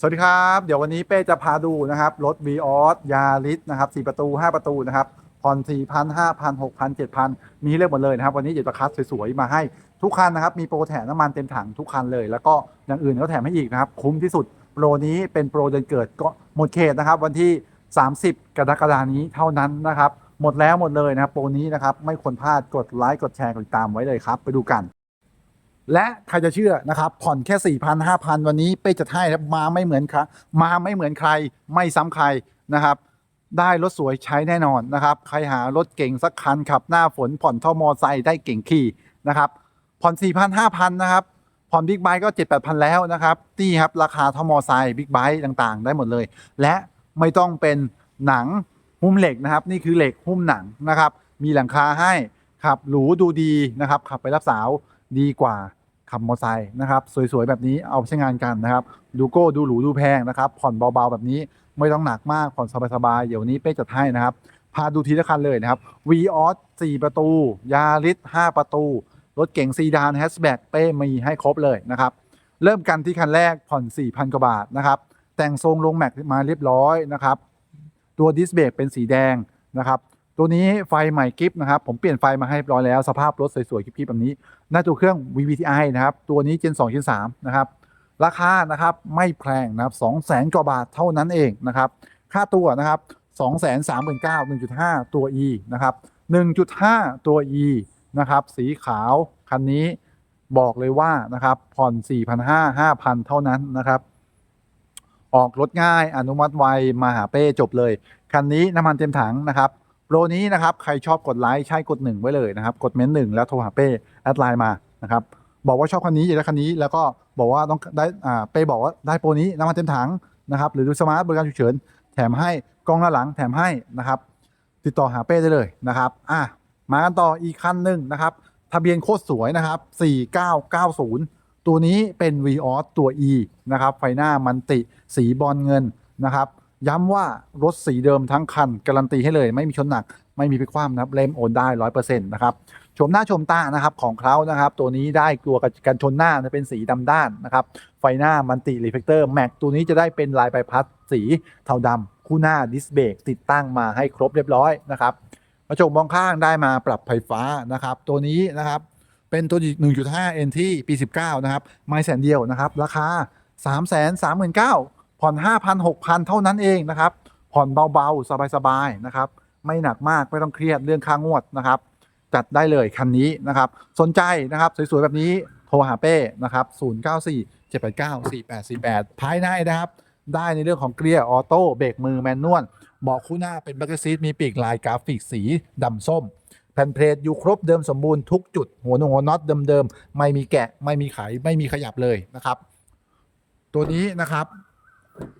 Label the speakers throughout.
Speaker 1: สวัสดีครับ เดี๋ยววันนี้เป้จะพาดูนะครับ รถ v ีออสยาริสนะครับ4ประตู 5 ประตูนะครับผ่อน4,000 5,000 6,000 7,000 มีเลือกหมดเลยนะครับ วันนี้เดี๋ยวจะคัดสวยๆ มาให้ทุกคันนะครับ มีโปรแถมน้ำมันเต็มถังทุกคันเลย แล้วก็อย่างอื่นก็แถมให้อีกนะครับ คุ้มที่สุด โปรนี้เป็นโปรเดือนเกิดก็หมดเขตนะครับ วันที่ 30 กรกฎานี้เท่านั้นนะครับหมดแล้วหมดเลยนะครับโปรนี้นะครับไม่ควรพลาดกดไลค์กดแชร์กดติดตามไว้เลยครับ ไปดูกัน และใครจะเชื่อนะครับ ผ่อนแค่4 0 0 0 5,000วันนี้เป้จะให้ครับมาไม่เหมือนครับมาไม่เหมือนใครไม่ซ้ำใครนะครับ ได้รถสวยใช้แน่นอนนะครับ ใครหารถเก่งสักคันขับหน้าฝนผ่อนเท่ามอไซค์ได้เก่งขี่นะครับ ผ่อน4,000 5,000นะครับ ผ่อนบิ๊กไบค์ก็7 8 0 0แล้วนะครับนี่ครับราคาเท่ามอไซค์บิ๊กไบค์ต่างๆ ได้หมดเลย และไม่ต้องเป็นหนังหุ้มเหล็กนะครับ นี่คือเหล็กหุ้มหนังนะครับ มีหลังคาให้ขับหรูดูดีนะครับขับไปรับสาวดีกว่า ขับมอเตอร์ไซค์นะครับ สวยๆ แบบนี้เอาใช้งานกันนะครับ ดูโก้ดูหรูดูแพงนะครับ ผ่อนเบาๆ แบบนี้ไม่ต้องหนักมากผ่อนสบายๆ เดี๋ยวนี้เป้จัดให้นะครับ พาดูทีละคันเลยนะครับ v ีออส4ประตู ยาริส5ประตู รถเก๋งซีดานแฮชแบ็กเป้มีให้ครบเลยนะครับ เริ่มกันที่คันแรกผ่อน 4,000 กว่าบาทนะครับ แต่งทรงลงแม็กมาเรียบร้อยนะครับ ตัวดิสเบรกเป็นสีแดงนะครับ ตัวนี้ไฟใหม่กิฟนะครับ ผมเปลี่ยนไฟมาให้ร้อยแล้ว สภาพรถสวยๆกิฟๆแบบนี้หน้าตัวเครื่อง VVTi นะครับ ตัวนี้ Gen 2 Gen 3นะครับ ราคานะครับไม่แพงนะครับ200,000กว่าบาทเท่านั้นเองนะครับ ค่าตัวนะครับ 239,000 1.5 ตัว E นะครับ 1.5 ตัว E นะครับ สีขาวคันนี้บอกเลยว่านะครับผ่อน 4,500 5,000 เท่านั้นนะครับ ออกรถง่ายอนุมัติไวมาหาเป้จบเลย คันนี้น้ำมันเต็มถังนะครับ โปรนี้นะครับใครชอบกดไลค์ใช่กดหนึ่งไว้เลยนะครับ กดเม้นหนึ่งแล้วโทรหาเป้แอดไลน์มานะครับบอกว่าชอบคันนี้อยากได้คันนี้แล้วก็บอกว่าต้องได้อ่าเป้บอกว่าได้โปรนี้น้ำมันเต็มถังนะครับหรือดูสมาร์ทบริการฉุกเฉินแถมให้กล้องหน้าหลังแถมให้นะครับ ติดต่อหาเป้ได้เลยนะครับอะมากันต่ออีกคันหนึ่งนะครับ ทะเบียนโคตรสวยนะครับ 4990 ตัวนี้เป็น v ีออสตัว E นะครับ ไฟหน้ามันติสีบอลเงินนะครับ ย้ำว่ารถสีเดิมทั้งคัน การันตีให้เลยไม่มีชนหนัก ไม่มีพิกคว่ำนะครับเล่มโอนได้100%นต์นะครับชมหน้าชมตานะครับของเขานะครับ ตัวนี้ได้กลัวกันชนหน้าจะเป็นสีดำด้านนะครับ ไฟหน้ามันติรีเฟกเตอร์แม็กตัวนี้จะได้เป็นลายใบพัดสีเทาดำคู่หน้าดิสเบรกติดตั้งมาให้ครบเรียบร้อยนะครับกระจกมองข้างได้มาปรับไฟฟ้านะครับ ตัวนี้นะครับเป็นตัว 1.5 NT ปี 19 นะครับ ไม่แสนเดียวนะครับ ราคา 3 3 9 0 0 0 ผ่อน 5,000 6,000 เท่านั้นเองนะครับ ผ่อนเบาๆ สบายๆนะครับ ไม่หนักมากไม่ต้องเครียดเรื่องค่างวดนะครับ จัดได้เลยคันนี้นะครับ สนใจนะครับสวยๆ แบบนี้โทรหาเป้นะครับ 094 789 4848 ภายในนะครับ ได้ในเรื่องของเกียร์ออโต้เบรกมือแมนนวลเบาะคู่หน้าเป็นบัคเกอร์ซีทมีปีกลายกราฟิกสีดำส้มแผ่นเพลทอยู่ครบเดิมสมบูรณ์ทุกจุดหัวนงหัวน็อตเดิมๆ ไม่มีแกะไม่มีไขไม่มีขยับเลยนะครับ ตัวนี้นะครับ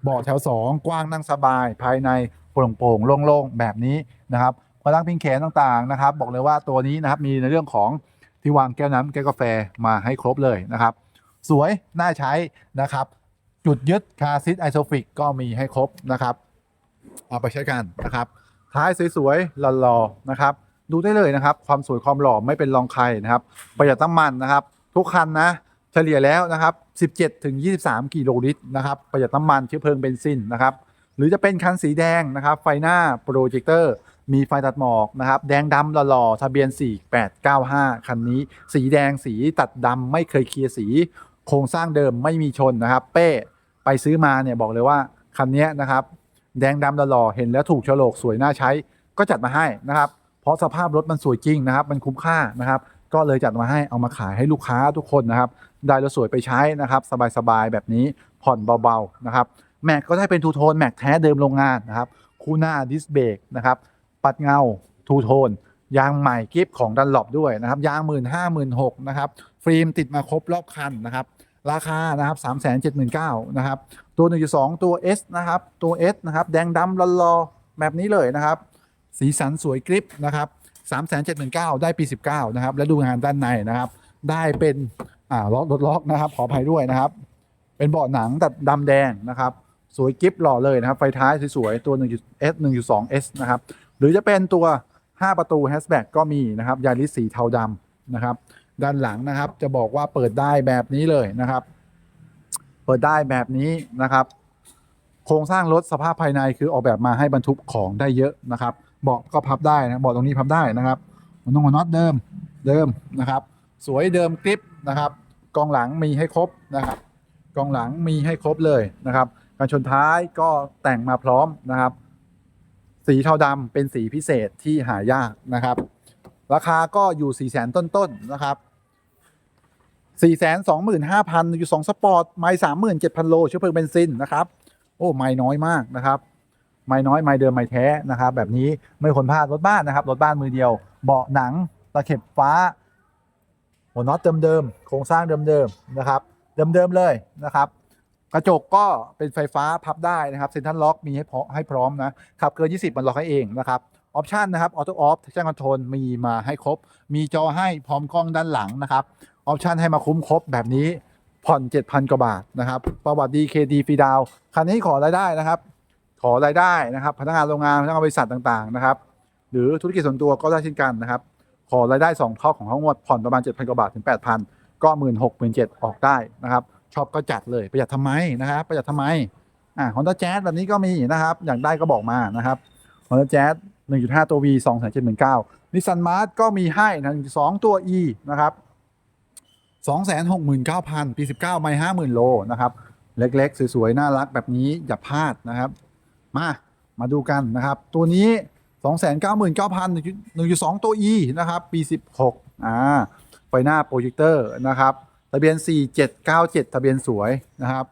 Speaker 1: เบาะแถว 2 กว้างนั่งสบาย ภายในโปร่งโปร่งโล่งๆ แบบนี้นะครับพลังพิงแขนต่างๆนะครับ บอกเลยว่าตัวนี้นะครับมีในเรื่องของที่วางแก้วน้ำแก้วกาแฟมาให้ครบเลยนะครับ สวยน่าใช้นะครับ จุดยึดคาซิตไอโซฟิกก็มีให้ครบนะครับ เอาไปใช้กันนะครับ ท้ายสวยๆหล่อๆนะครับ ดูได้เลยนะครับ ความสวยความหล่อไม่เป็นรองใครนะครับประหยัดน้ำมันนะครับ ทุกคันนะ เฉลี่ยแล้วนะครับ 17 ถึง 23 กิโลลิตรนะครับประหยัดน้ำมันเชื้อเพลิงเบนซินนะครับหรือจะเป็นคันสีแดงนะครับไฟหน้าโปรเจคเตอร์มีไฟตัดหมอกนะครับแดงดำหล่อๆทะเบียน 4895 คันนี้ สีแดงสีตัดดำไม่เคยเคลียร์สี โครงสร้างเดิมไม่มีชนนะครับ เป้ไปซื้อมาเนี่ยบอกเลยว่าคันนี้นะครับแดงดำหล่อเห็นแล้วถูกโฉลกสวยน่าใช้ ก็จัดมาให้นะครับ เพราะสภาพรถมันสวยจริงนะครับ มันคุ้มค่านะครับ ก็เลยจัดมาให้เอามาขายให้ลูกค้าทุกคนนะครับ ได้รถสวยไปใช้นะครับ สบายๆ แบบนี้ผ่อนเบาๆนะครับแม็กก็ได้เป็นทูโทนแม็กแท้เดิมโรงงานนะครับ คู่หน้าดิสเบรกนะครับปัดเงาทูโทนยางใหม่กิฟของดันหลบด้วยนะครับ ยาง1 5 0 0 0 0 6นหกนะครับฟิล์มติดมาครบรอบคันนะครับ ราคานะครับ3 7 9 0 0 0นเก้านะครับ ตัว1.2ตัว S นะครับ ตัว S นะครับ แดงดำรอแบบนี้เลยนะครับ สีสันสวยกริปนะครับ 3 7 9 0 0 0ได้ปี 19 นะครับ และดูงานด้านในนะครับ ได้เป็นอ่าล็อกรถล็อกนะครับ ขออภัยด้วยนะครับ เป็นเบาะหนังแต่ดำแดงนะครับ สวยกิฟหล่อเลยนะครับ ไฟท้ายสวยๆ ตัว1 S 1.2 S นะครับ หรือจะเป็นตัว 5 ประตูแฮชแบ็กก็มีนะครับยาริสสีเทาดำนะครับ ด้านหลังนะครับจะบอกว่าเปิดได้แบบนี้เลยนะครับ เปิดได้แบบนี้นะครับ โครงสร้างรถสภาพภายในคือออกแบบมาให้บรรทุกของได้เยอะนะครับ เบาะก็พับได้นะเบาะตรงนี้พับได้นะครับหัวนงหัวน็อตเดิมเดิมนะครับ สวยเดิมกริปนะครับกองหลังมีให้ครบนะครับกองหลังมีให้ครบเลยนะครับการชนท้ายก็แต่งมาพร้อมนะครับ สีเทาดำเป็นสีพิเศษที่หายากนะครับ ราคาก็อยู่4ี่แสนต้นๆนะครับ4ี่แสนสองหมื่นห้าพันอยู่สองสปอร์ต ไม่สามหมื่นเจ็ดพันโลเชื้อเพลิงเบนซินนะครับ โอ้ ไม่น้อยมากนะครับ ไม่น้อยไม่เดิมไม่แท้นะครับ แบบนี้ไม่ควรพลาดรถบ้านนะครับรถบ้านมือเดียว เบาะหนังตะเข็บฟ้า หัวน็อตเดิมๆโครงสร้างเดิมๆนะครับ เดิมๆเลยนะครับกระจกก็เป็นไฟฟ้าพับได้นะครับเซ็นทรัลล็อกมีให้พร้อมให้พร้อมนะขับเกิน 20 มันล็อกให้เองนะครับออปชันนะครับออโต้ออฟแจ้งคอนโทรลมีมาให้ครบ มีจอให้พร้อมกล้องด้านหลังนะครับออปชันให้มาคุ้มครบแบบนี้ผ่อน 7,000 กว่าบาทนะครับ ประวัติดีเคดีฟรีดาวคันนี้ขอรายได้นะครับ ขอรายได้นะครับ พนักงานโรงงานพนักงานบริษัทต่างๆนะครับ หรือธุรกิจส่วนตัวก็ได้เช่นกันนะครับ ขอรายได้2เท่าของทั้งงวดผ่อนประมาณ 7,000กว่าบาทถึง 8,000 ก็ 1 6 0 0 0 17ออกได้นะครับชอบก็จัดเลยประหยัดทำไมนะครับประหยัดทำไมอ่าฮอนด้าแจ๊สแบบนี้ก็มีนะครับ อยากได้ก็บอกมานะครับฮอนด้าแจ๊ส1.5ตัว V 2 7 9 0 0นิสสันมาร์ก็มีให้นะ2ตัว E นะครับ269,000ปี19ไม่50,000โลนะครับ เล็กๆ สวยๆ น่ารักแบบนี้อย่าพลาดนะครับ มามาดูกันนะครับ ตัวนี้ 299,000 1.2 ตัว E นะครับ ปี 16อ่าไฟหน้าโปรเจคเตอร์นะครับ ทะเบียน 4797 ทะเบียนสวยนะครับ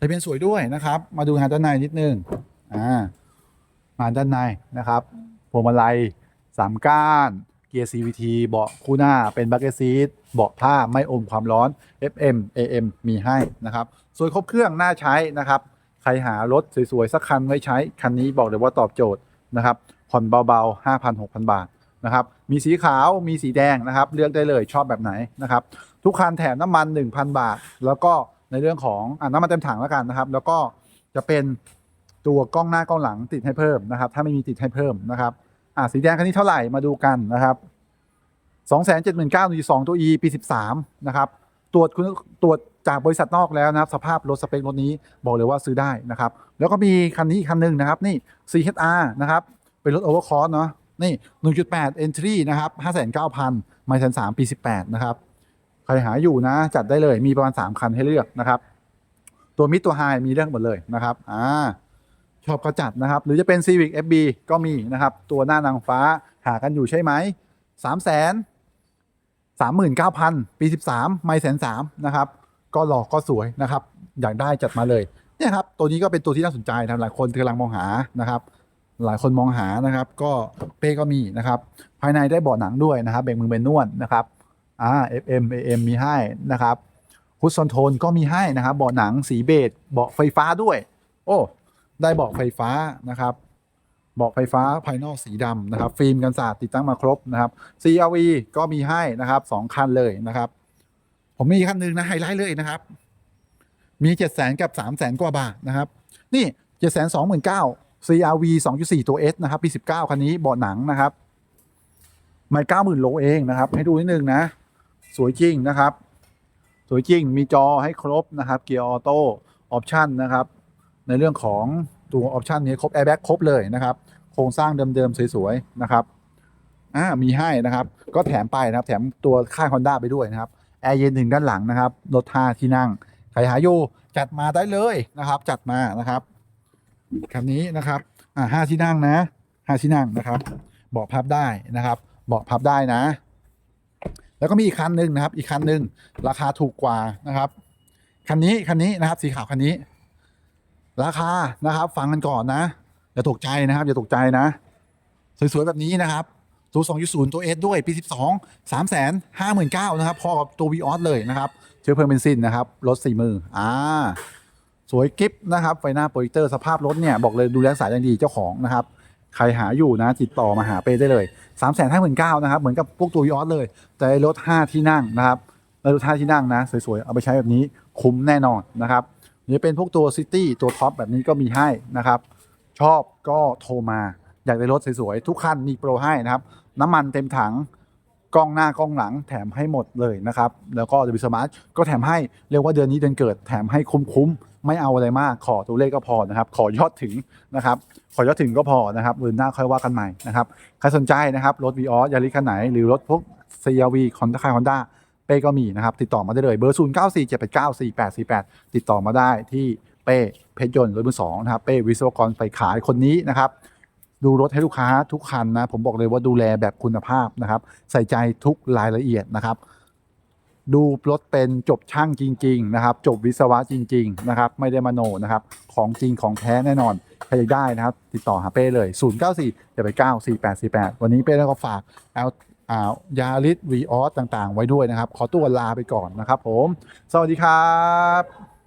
Speaker 1: ทะเบียนสวยด้วยนะครับ มาดูงานด้านในนิดนึงอ่างานด้านในนะครับพวงมาลัยสามก้าน เกียร์ CVT เบาะคู่หน้าเป็นบักเก็ตซีทเบาะผ้าไม่อมความร้อน FM AM มีให้นะครับ สวยครบเครื่องน่าใช้นะครับ ใครหารถสวยๆ สักคันไว้ใช้ คันนี้บอกเลยว่าตอบโจทย์นะครับ ผ่อนเบาๆ 5,000 6,000 บาทนะครับ มีสีขาวมีสีแดงนะครับ เลือกได้เลยชอบแบบไหนนะครับ ทุกคันแถมน้ำมัน 1,000 บาท แล้วก็ในเรื่องของอน้ำมันเต็มถังแล้วกันนะครับ แล้วก็จะเป็นตัวกล้องหน้ากล้องหลังติดให้เพิ่มนะครับ ถ้าไม่มีติดให้เพิ่มนะครับอะสีแดงคันนี้เท่าไหร่มาดูกันนะครับ2 7 9 0 0 0 2ตัว E ปี 13 นะครับ ตรวจคุณตรวจจากบริษัทนอกแล้วนะครับสภาพรถสเปครถนี้บอกเลยว่าซื้อได้นะครับ แล้วก็มีคันนี้อีกคันหนึ่งนะครับนี่ CHR นะครับเป็นรถโอเวอร์คอร์สเนาะนี่ 1.8 Entry นะครับ59,000ไมล์สัน3ปี 18 นะครับ ใครหาอยู่นะ จัดได้เลยมีประมาณ 3 คันให้เลือกนะครับ ตัวมิดตัวไฮมีเลือกหมดเลยนะครับอ่าชอบก็จัดนะครับ หรือจะเป็น Civic FB ก็มีนะครับ ตัวหน้านางฟ้าหากันอยู่ใช่ไหม3 0 0 0 0 39,000 ปี 13 ไม่แสนสามนะครับ ก็หลอกก็สวยนะครับ อยากได้จัดมาเลย เนี่ยครับ ตัวนี้ก็เป็นตัวที่น่าสนใจนะหลายคนกำลังมองหานะครับ หลายคนมองหานะครับ ก็เป้ก็มีนะครับ ภายในได้เบาะหนังด้วยนะครับเบรกมือเป็นนวดนะครับอ่า FM AM มีให้นะครับฮุดซอนโทนก็มีให้นะครับ เบาะหนังสีเบจเบาะไฟฟ้าด้วย โอ้ ได้เบาะไฟฟ้านะครับ เบาะไฟฟ้าภายนอกสีดำนะครับ ฟิล์มกันสาดติดตั้งมาครบนะครับ CRV ก็มีให้นะครับสองคันเลยนะครับ ผมมีคันหนึ่งนะไฮไลท์เลยนะครับ มีเจ็ดแสนกับสามแสนกว่าบาทนะครับ นี่เจ็ดแสนสองหมื่นเก้า CRV 2.4 ตัว S นะครับปี19คันนี้เบาะหนังนะครับไม่เก้าหมื่นโลเองนะครับ ให้ดูนิดนึงนะ สวยจริงนะครับ สวยจริงมีจอให้ครบนะครับ เกียร์ออโต้ออปชันนะครับ ในเรื่องของ ตัวออปชันนี้ครบแอร์แบ็กครบเลยนะครับ โครงสร้างเดิมๆ สวยๆ นะครับอ่ามีให้นะครับ ก็แถมไปนะครับ แถมตัวค่าย Honda ไปด้วยนะครับ แอร์เย็นถึงด้านหลังนะครับ รถท่าที่นั่ง ใครหาอยู่จัดมาได้เลยนะครับ จัดมานะครับคันนี้นะครับอ่าห้าที่นั่งนะห้าที่นั่งนะครับเบาะพับได้นะครับเบาะพับได้นะ แล้วก็มีอีกคันหนึ่งนะครับ อีกคันหนึ่งราคาถูกกว่านะครับคันนี้คันนี้นะครับสีขาวคันนี้ ราคานะครับ ฟังกันก่อนนะ อย่าตกใจนะครับ อย่าตกใจนะ สวยๆ แบบนี้นะครับ ตัว 2 0 ตัว S ด้วย ปี 12 3 5 9 0 0 0นะครับ พอกับตัววีออสเลยนะครับเชื้อเพลิงเบนซินนะครับ รถสี่มือ อ่า สวยกิฟนะครับ ไฟหน้าโปรเจคเตอร์สภาพรถเนี่ย บอกเลยดูแลรักษาอย่างดีเจ้าของนะครับ ใครหาอยู่นะ ติดต่อมาหาเปได้เลย 3 5 9 0 0 0นะครับ เหมือนกับพวกตัววีออสเลย แต่รถ 5 ที่นั่งนะครับแล้วรถ5ที่นั่งนะ สวยๆ เอาไปใช้แบบนี้คุ้มแน่นอนนะครับ หรือเป็นพวกตัวซิตี้ตัวท็อปแบบนี้ก็มีให้นะครับ ชอบก็โทรมา อยากได้รถสวยๆ ทุกคันมีโปรให้นะครับ น้ำมันเต็มถังกล้องหน้ากล้องหลังแถมให้หมดเลยนะครับ แล้วก็ W Smart ก็แถมให้เรียกว่าเดือนนี้เดือนเกิดแถมให้คุ้มๆ ไม่เอาอะไรมาก ขอตัวเลขก็พอนะครับ ขอยอดถึงนะครับ ขอยอดถึงก็พอนะครับเดือนหน้าค่อยว่ากันใหม่นะครับใครสนใจนะครับรถ v ีออสยาริคันไหน หรือรถพวก CRV คอนด้าคอนด้า เป้ก็มีนะครับ ติดต่อมาได้เลยเบอร์0 9 4 7 8 9 4 8 4 8ติดต่อมาได้ที่เป้เพชรยนต์รถมือสองนะครับเป้วิศวกรไฟขายคนนี้นะครับดูรถให้ลูกค้าทุกคันนะ ผมบอกเลยว่าดูแลแบบคุณภาพนะครับ ใส่ใจทุกรายละเอียดนะครับ ดูรถเป็นจบช่างจริง ๆ นะครับ จบวิศวะจริง ๆ นะครับ ไม่ได้มโนนะครับ ของจริงของแท้แน่นอนใครอยากได้นะครับ ติดต่อหาเป้เลย 0 9 4 7 8 9 4 8 4 8 วันนี้เป้แล้วก็ฝากเอา ยาริสวีออสต่างๆ ไว้ด้วยนะครับ ขอตัวลาไปก่อนนะครับผม สวัสดีครับ